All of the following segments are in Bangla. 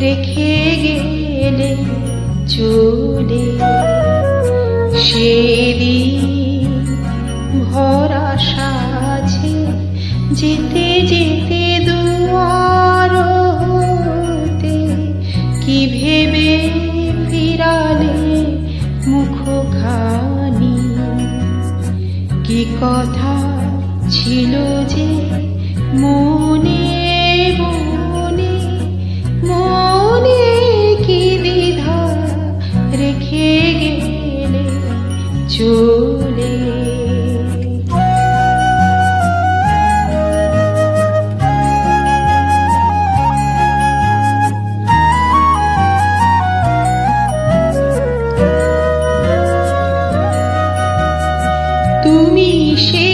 রেখে গেলে চলে সেদিন ভরা সাজে যেতে যেতে দুয়ার হতে কি ভেবে ফিরালে মুখখানি? কি কথা ছিল যে মনে তুমি সে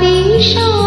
笛声